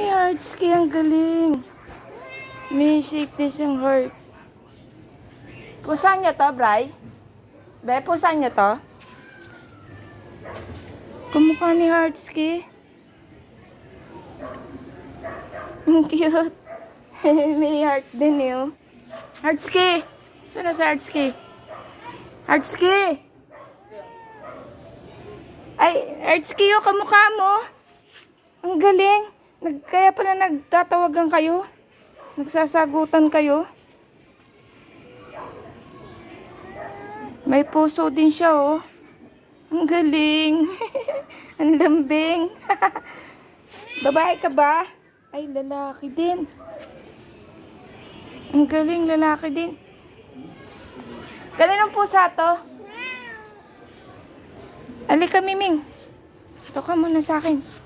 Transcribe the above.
Ni Heartski, ang galing. May shake din siyang heart. Pusa niya to, Bray? Be, pusa niya to? Kamukha ni Heartski. Ang cute. May heart din oh. Heartski! Saan na si Heartski? Heartski! Ay, Heartski, oh, kamukha mo. Ang galing. Nag, kaya pala nagtatawagan kayo. Nagsasagutan kayo. May puso din siya, oh. Ang galing. Ang lambing. Babae ka ba? Ay, lalaki din. Ang galing, lalaki din. Kaninong pusa to? Alika, Miming. Ito ka muna sa akin.